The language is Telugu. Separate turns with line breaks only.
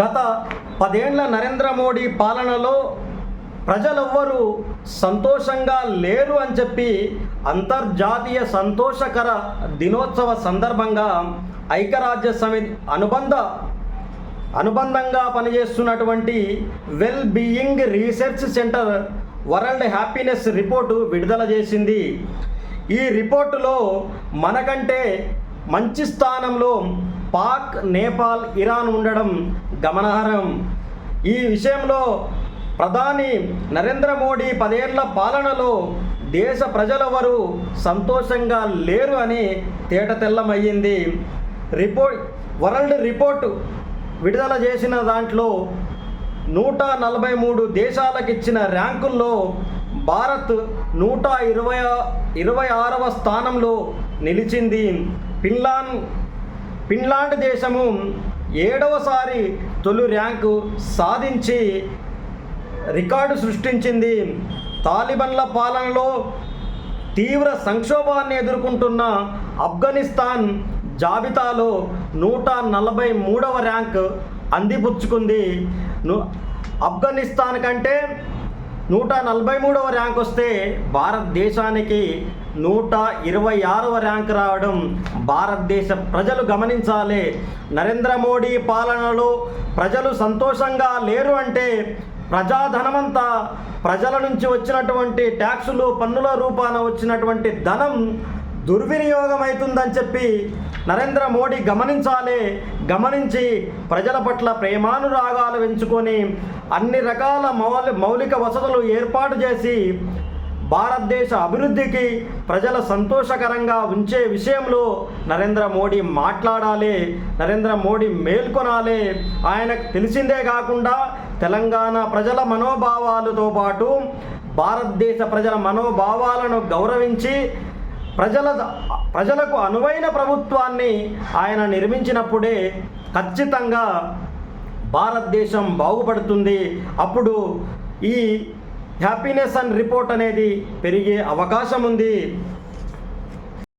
గత పదేండ్ల నరేంద్ర మోడీ పాలనలో ప్రజలెవ్వరూ సంతోషంగా లేరు అని చెప్పి అంతర్జాతీయ సంతోషకర దినోత్సవ సందర్భంగా ఐక్యరాజ్య సమితి అనుబంధ అనుబంధంగా పనిచేస్తున్నటువంటి well being research center world happiness report విడుదల చేసింది. ఈ రిపోర్టులో మనకంటే మంచి స్థానంలో పాక్ నేపాల్ ఇరాన్ ఉండడం గమనార్హం. ఈ విషయంలో ప్రధాని నరేంద్ర మోడీ పదేళ్ళ పాలనలో దేశ ప్రజలెవరూ సంతోషంగా లేరు అని తేటతెల్లమయ్యింది రిపోర్ట్ వరల్డ్ రిపోర్టు విడుదల చేసిన దాంట్లో నూట నలభై మూడు దేశాలకు ఇచ్చిన ర్యాంకుల్లో భారత్ నూట ఇరవై ఇరవై ఆరవ స్థానంలో నిలిచింది. ఫిన్లాండ్ ఫిన్లాండ్ దేశము ఏడవసారి తొలి ర్యాంకు సాధించి రికార్డు సృష్టించింది. తాలిబన్ల పాలనలో తీవ్ర సంక్షోభాన్ని ఎదుర్కొంటున్న ఆఫ్ఘనిస్తాన్ జాబితాలో నూట నలభై మూడవ ర్యాంక్ అందిపుచ్చుకుంది. ఆఫ్ఘనిస్తాన్ కంటే నూట నలభై మూడవ ర్యాంక్ వస్తే భారతదేశానికి నూట ఇరవై ఆరవ ర్యాంక్ రావడం భారతదేశ ప్రజలు గమనించాలి. నరేంద్ర మోడీ పాలనలో ప్రజలు సంతోషంగా లేరు అంటే ప్రజాధనమంతా ప్రజల నుంచి వచ్చినటువంటి ట్యాక్సులు పన్నుల రూపాన వచ్చినటువంటి ధనం దుర్వినియోగం అవుతుందని చెప్పి నరేంద్ర మోడీ గమనించాలి. గమనించి ప్రజల పట్ల ప్రేమానురాగాలు పెంచుకొని అన్ని రకాల మౌలి మౌలిక వసతులు ఏర్పాటు చేసి భారతదేశ అభివృద్ధికి ప్రజల సంతోషకరంగా ఉంచే విషయంలో నరేంద్ర మోడీ మాట్లాడాలి. నరేంద్ర మోడీ మేల్కొనాలి. ఆయనకు తెలిసిందే కాకుండా తెలంగాణ ప్రజల మనోభావాలతో పాటు భారతదేశ ప్రజల మనోభావాలను గౌరవించి ప్రజల ప్రజలకు అనువైన ప్రభుత్వాన్ని ఆయన నిర్మించినప్పుడే ఖచ్చితంగా భారతదేశం బాగుపడుతుంది. అప్పుడు ఈ హ్యాపీనెస్ అండ్ రిపోర్ట్ అనేది పెరిగే అవకాశం ఉంది.